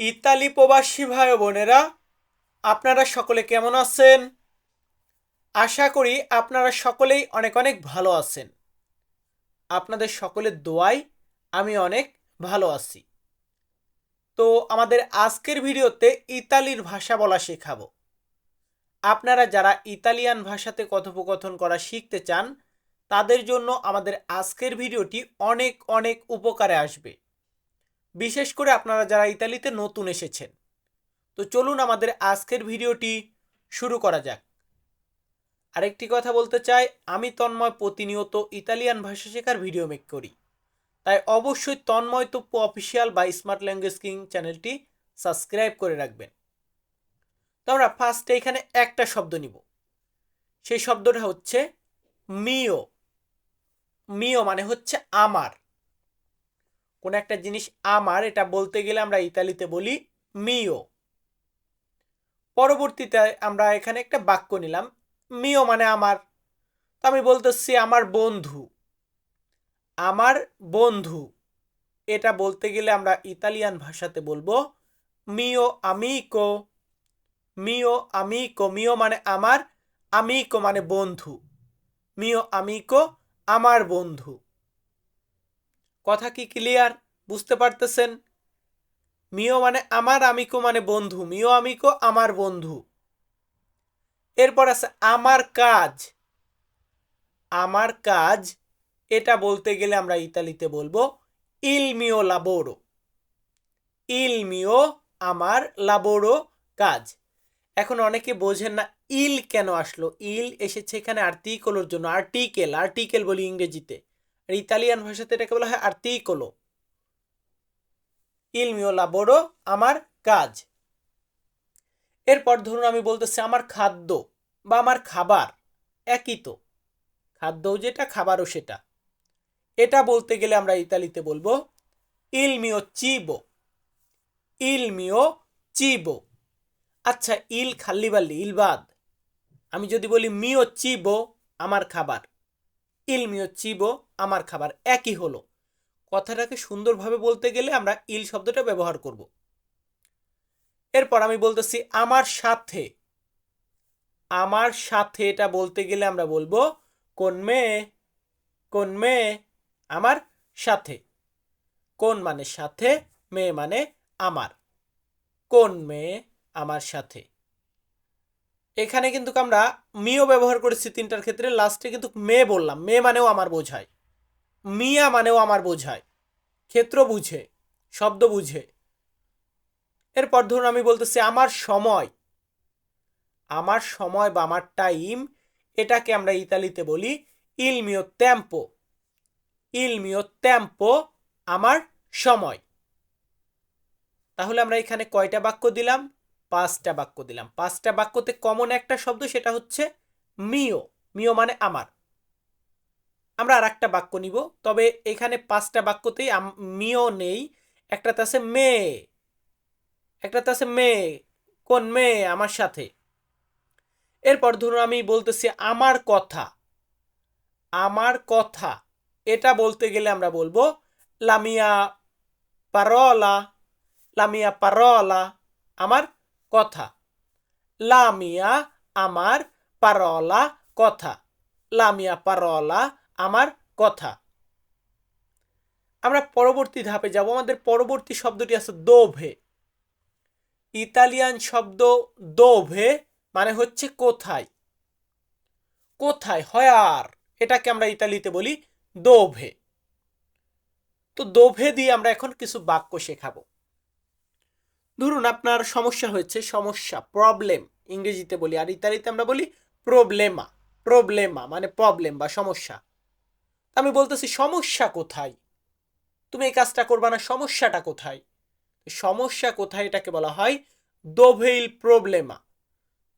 Italy প্রবাসী ভাই বোনেরা, আপনারা সকলে কেমন আছেন? আশা করি আপনারা সকলেই অনেক অনেক ভালো আছেন। আপনাদের সকলের দোয়ায় আমি অনেক ভালো আছি। তো আমাদের আজকের ভিডিওতে ইতালির ভাষা বলা শেখাবো। আপনারা যারা ইতালিয়ান ভাষাতে কথোপকথন করা শিখতে চান, তাদের জন্য আমাদের আজকের ভিডিওটি অনেক অনেক উপকারে আসবে। বিশেষ করে আপনারা যারা ইতালিতে নতুন এসেছেন। তো চলুন আমাদের আজকের ভিডিওটি শুরু করা যাক। আরেকটি কথা বলতে চাই, আমি তন্ময় প্রতিনিয়ত ইতালিয়ান ভাষা শেখার ভিডিও মেক করি। তাই অবশ্যই তন্ময় তপ্পু অফিসিয়াল বা স্মার্ট ল্যাঙ্গুয়েজ কিং চ্যানেলটি সাবস্ক্রাইব করে রাখবেন। তো আমরা ফার্স্টে এখানে একটা শব্দ নিব। সেই শব্দটা হচ্ছে মিও। মিও মানে হচ্ছে আমার। কোন একটা জিনিস আমার, এটা বলতে গেলে আমরা ইতালিতে বলি মিও পরবর্তীতে আমরা এখানে একটা বাক্য নিলাম মিও মানে আমার। তো আমি বলতেছি আমার বন্ধু। আমার বন্ধু, এটা বলতে গেলে আমরা ইতালিয়ান ভাষাতে বলব মিও আমিকো মিও আমিকো মিও মানে আমার আমিকো মানে বন্ধু। মিও আমিকো আমার বন্ধু। কথা কি ক্লিয়ার বুঝতে পারতেছেন? মিও মানে আমার আমিকো মানে বন্ধু, মিও আমিকো আমার বন্ধু। এরপর আছে আমার কাজ। আমার কাজ, এটা বলতে গেলে আমরা ইতালিতে বলব ইল মিও লাবোরো ইল মিও আমার লাবোরো কাজ। এখন অনেকে বোঝেন না ইল কেন আসলো। ইল এসেছে এখানে আর্টিকলোর জন্য আর্টিকেল আর্টিকেল বলি ইংরেজিতে। ইতালিয়ান ভাষাতে এটাকে বলা হয় আর্টিকলো ইল মিও লাবোরো আমার কাজ। এরপর ধরুন আমি বলতেছি আমার খাদ্য বা আমার খাবার, একই তো। খাদ্যও যেটা, খাবারও সেটা। এটা বলতে গেলে আমরা ইতালিতে বলব ইল মিও চিবো ইল মিও চিবো আচ্ছা ইল খাল্লি বাল্লি ইলবাদ আমি যদি বলি মিও চিবো আমার খাবার। ইল মিও চিবো আমার খাবার একই হলো। কথাটাকে সুন্দরভাবে বলতে গেলে আমরা ইল শব্দটা ব্যবহার করব। এরপর আমি বলতেছি, আমার সাথে। আমার সাথে এটা বলতে গেলে আমরা বলব, কোন মেয়ে কোন মেয়ে আমার সাথে। কোন মানে সাথে? মেয়ে মানে আমার। কোন মেয়ে আমার সাথে। এখানে কিন্তু আমরা মিও ব্যবহার করেছি তিনটার ক্ষেত্রে। লাস্টে কিন্তু মেয়ে বললাম। মেয়ে মানেও আমার বোঝায়। মিয়া মানেও আমার বোঝায়। ক্ষেত্র বুঝে, শব্দ বুঝে। এরপর ধরুন আমি বলতেছি, আমার সময়। আমার সময় বা আমার টাইম, এটাকে আমরা ইতালিতে বলি, ইল মিও ত্যাম্পো। ইল মিও ত্যাম্পো, আমার সময়। তাহলে আমরা এখানে কয়টা বাক্য দিলাম? পাঁচটা বাক্য দিলাম। পাঁচটা বাক্যতে কমন একটা শব্দ, সেটা হচ্ছে, মিও। মিও মানে আমার। আমরা আর একটা বাক্য নিব। তবে এখানে পাঁচটা বাক্যতেই মিও নেই। একটাতে আছে মেয়ে একটাতে আছে মেয়ে কোন মেয়ে আমার সাথে। এরপর ধরুন আমি বলতেছি আমার কথা। আমার কথা। এটা বলতে গেলে আমরা বলব লামিয়া পারলা লামিয়া পারলা আমার কথা। লামিয়া আমার পারলা কথা। লামিয়া পারলা আমার কথা। আমরা পরবর্তী ধাপে যাব। আমাদের পরবর্তী শব্দটি আছে দোভে। ইতালিয়ান শব্দ দোভে মানে হচ্ছে কোথায়? কোথায়? হয়ার। এটাকে আমরা ইতালিতে বলি দোভে। তো দোভে দিয়ে আমরা এখন কিছু বাক্য শেখাবো। ধরুন আপনার সমস্যা হয়েছে, সমস্যা প্রবলেম ইংরেজিতে বলি, আর ইতালিতে আমরা বলি প্রবলেমা প্রবলেমা মানে প্রবলেম বা সমস্যা। আমি বলতেছি, সমস্যা কোথায়? তুমি এই কাজটা করবা না, সমস্যাটা কোথায়? সমস্যা কোথায়? এটাকে বলা হয় দোভে ইল প্রবলেমা।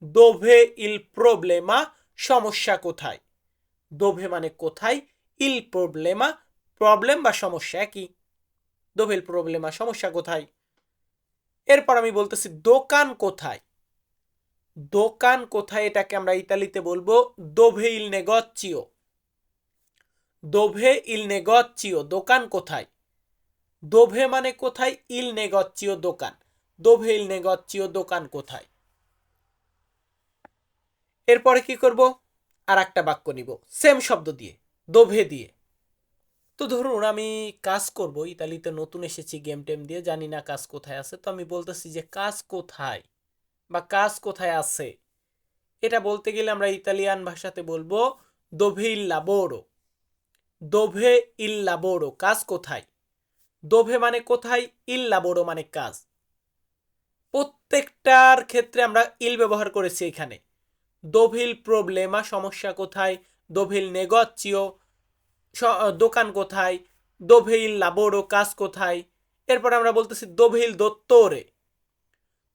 দোভে ইল প্রবলেমা, সমস্যা কোথায়? দোভে মানে কোথায়? ইল প্রবলেমা, প্রবলেম বা সমস্যা একই। দোভে ইল প্রবলেমা, সমস্যা কোথায়? এরপর আমি বলতেছি, দোকান কোথায়? দোকান কোথায়? এটাকে আমরা ইতালিতে বলব দোভে ইল নেগচ্চিও দোভে ইল নেগচ্চিও দোকান কোথায়? দোভে মানে কোথায়? ইল নেগচ্চিও দোকান। দোভেইল নেগচিও দোকান কোথায়? এরপরে কি করব? আর একটা বাক্য নিব। সেম শব্দ দিয়ে, দোভে দিয়ে। তো ধরুন আমি কাজ করব, ইতালিতে নতুন এসেছি, গেম টেম দিয়ে, জানি না কাজ কোথায় আছে, তো আমি বলতেছি যে কাজ কোথায় বা কাজ কোথায় আছে? এটা বলতে গেলে আমরা ইতালিয়ান ভাষাতে বলব, দোভে ইল লাবোরো। দোভে ইল লাবোরো, কাজ কোথায়? দোভে মানে কোথায়, ইল লাবোরো মানে কাজ। প্রত্যেকটার ক্ষেত্রে আমরা ইল ব্যবহার করেছি এখানে। দোভিল প্রবলেমা, সমস্যা কোথায়? দোভিল নেগচিও দোকান কোথায়? দোভেইল লাবোরো, কাজ কোথায়? এরপর আমরা বলতেছি দোভেইল দত্তরে।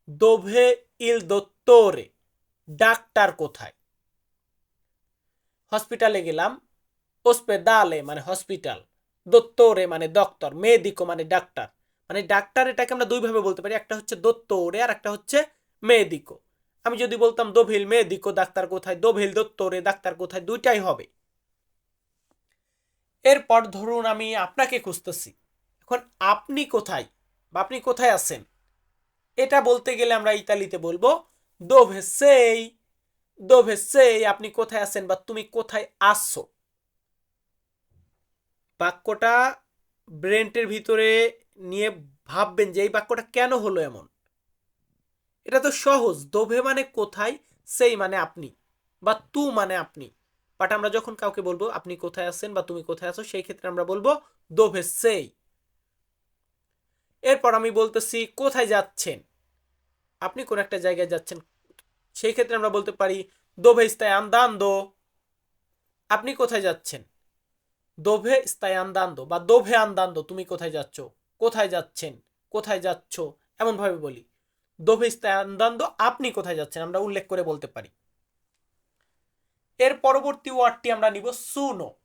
দোভে ইল দত্তরে, ডাক্তার কোথায়? হসপিটালে গেলাম। ওসপেদালে মানে হসপিটাল দত্তরে মানে ডক্টর মেদিকো মানে ডাক্তার। মানে ডাক্তার এটাকে আমরা দুইভাবে বলতে পারি, একটা হচ্ছে দত্তরে আর একটা হচ্ছে মেদিকো আমি যদি বলতাম দোভিল মেদিকো ডাক্তার কোথায় দোভিল দত্তরে ডাক্তার কোথায়, দুইটাই হবে। এরপর ধরুন আমি আপনাকে খুঁজতেছি। এখন আপনি কোথায় বা আপনি কোথায় আছেন? এটা বলতে গেলে আমরা ইতালিতে বলব দোভে সেই দোভে সেই আপনি কোথায় আছেন বা তুমি কোথায় আসছো বাক্যটা ব্রেনটের ভিতরে নিয়ে ভাববেন যে এই বাক্যটা কেন হলো এমন? এটা তো সহজ। দোভে মানে কোথায়, সেই মানে আপনি বা তু মানে আপনি। বাট আমরা যখন কাউকে বলব, আপনি কোথায় আছেন বা তুমি কোথায় আছো? সেই ক্ষেত্রে আমরা বলব, দোভে সেই। এরপর আমি বলতেছি, কোথায় যাচ্ছেন? আপনি কোন একটা জায়গায় যাচ্ছেন, সেই ক্ষেত্রে আমরা বলতে পারি, দোভে স্তায় আন্দান্দো। আপনি কোথায় যাচ্ছেন? দোভে স্তায়ান্দান্দ বা দোভে আন্দান্দ, তুমি কোথায় যাচ্ছ? কোথায় যাচ্ছেন? কোথায় যাচ্ছ? এমনভাবে বলি। দোভে স্তায়ান্দান্দ আপনি কোথায় যাচ্ছেন? আমরা উল্লেখ করে বলতে পারি। এর পরবর্তী ওয়ার্ডটি আমরা নিব সুনো।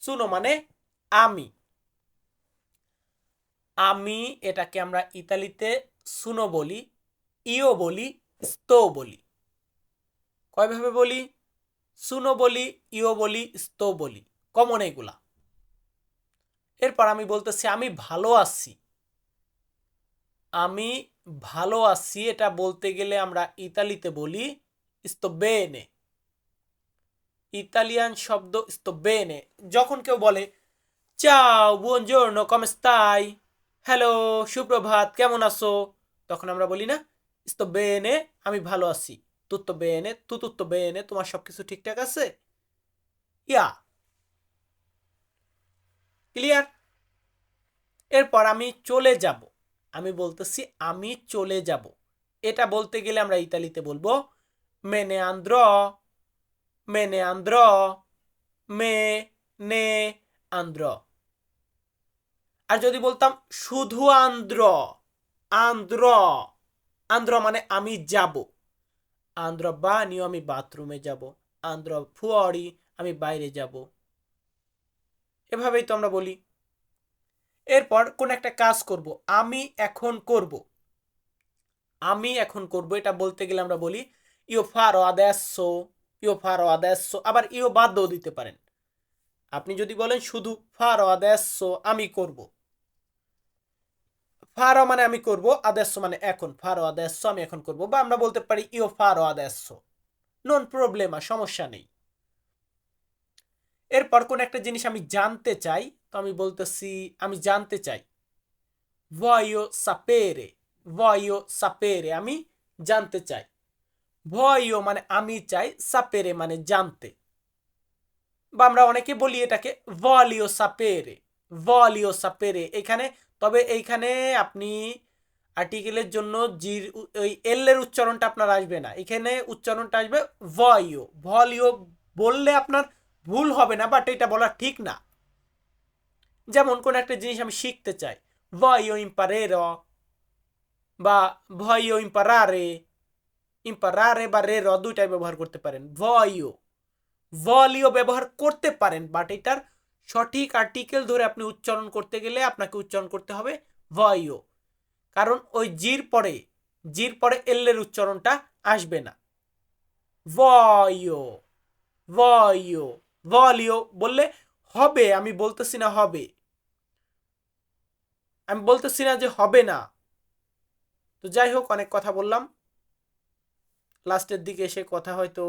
সুনো মানে আমি। আমি এটাকে আমরা ইতালিতে সুনো বলি, ইও বলি, স্তো বলি। কয়ভাবে বলি? সুনো বলি, ইও বলি, স্তো বলি। কমন এগুলা। এরপর আমি বলতেছি, আমি ভালো আছি। আমি ভালো আছি, এটা বলতে গেলে আমরা ইতালিতে বলি bene ইতালিয়ান শব্দ bene যখন কেউ বলে, চাও বুনজোর্নো কমে স্তাই হ্যালো সুপ্রভাত, কেমন আছো? তখন আমরা বলি না bene আমি ভালো আছি। তুত্তো বেনে তু তুত্তো বেনে, তোমার সবকিছু ঠিকঠাক আছে? Yeah clear? এরপর আমি চলে যাব। আমি বলতেছি, আমি চলে যাব। এটা বলতে গেলে আমরা ইতালিতে বলব মেনে আন্দ্র মেনে আন্দ্র, মে নে আন্দ্র। আর যদি বলতাম, শুধু আন্দ্র আন্দ্র আন্দ্র মানে আমি যাব। আন্দ্র বানিও আমি বাথরুমে যাব, আন্দ্র ফুয়ারি আমি বাইরে যাব। এভাবেই তো আমরা বলি। এরপর কোন একটা কাজ করব। আমি এখন করব। আমি এখন করব, এটা বলতে গেলে আমরা বলি ইও ফারো আদেশো ইও ফারো আদেশো আবার ইও বাদও দিতে পারেন। আপনি যদি বলেন শুধু ফারো আদেশো আমি করব। ফারো মানে আমি করব আদেশ মানে এখন। ফারো আদেশ আমি এখন করব। বা আমরা বলতে পারি ইও ফারো আদেশ নন প্রবলেমা, সমস্যা নেই। এরপর কোন একটা জিনিস আমি জানতে চাই, তো আমি বলতেছি, আমি জানতে চাই। ভয়ো সাপেরে ভয়ো সাপেরে আমি জানতে চাই। ভয়ো মানে আমি চাই, সাপেরে মানে জানতে। বা আমরা অনেকে বলি এটাকে ভলিও সাপেরে ভলিও সাপেরে। এখানে, তবে এইখানে আপনি আর্টিকেলের জন্য জির, ওই এল এর উচ্চারণটা আপনার আসবে না। এখানে উচ্চারণটা আসবে ভয়ো ভলিও বললে আপনার ভুল হবে না বাট এটা বলা ঠিক না। যেমন কোন একটা জিনিস আমি শিখতে চাই। ভয়ো ইম্পারের বা ভয়ো ইম্পারারে ইম্পারারে বা রে র দুইটাই ব্যবহার করতে পারেন। ভয়ো ভলিও ব্যবহার করতে পারেন বাট এটার সঠিক আর্টিকেল ধরে আপনি উচ্চারণ করতে গেলে আপনাকে উচ্চারণ করতে হবে ভয়ও। কারণ ওই জির পরে জির পরে এল্লের উচ্চারণটা আসবে না। ভয়ও। ভয়ও। ভলিও বললে, হবে, আমি বলতেছি না হবে। আমি বলতেছি না যে হবে না। তো যাই হোক, অনেক কথা বললাম। লাস্টের দিকে এসে কথা হয়তো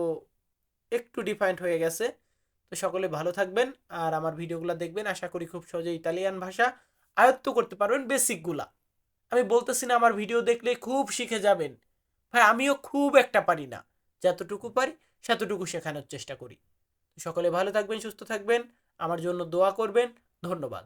একটু ডিফাইন্ড হয়ে গেছে। তো সকলে ভালো থাকবেন। আর আমার ভিডিওগুলো দেখবেন। আশা করি খুব সহজে ইতালিয়ান ভাষা আয়ত্ত করতে পারবেন বেসিকগুলা। আমি বলতেছি না, আমার ভিডিও দেখলে খুব শিখে যাবেন। ভাই, আমিও খুব একটা পারি না। যতটুকু পারি, সেতটুকু শেখানোর চেষ্টা করি। সকলে ভালো থাকবেন সুস্থ থাকবেন। আমার জন্য দোয়া করবেন। ধন্যবাদ।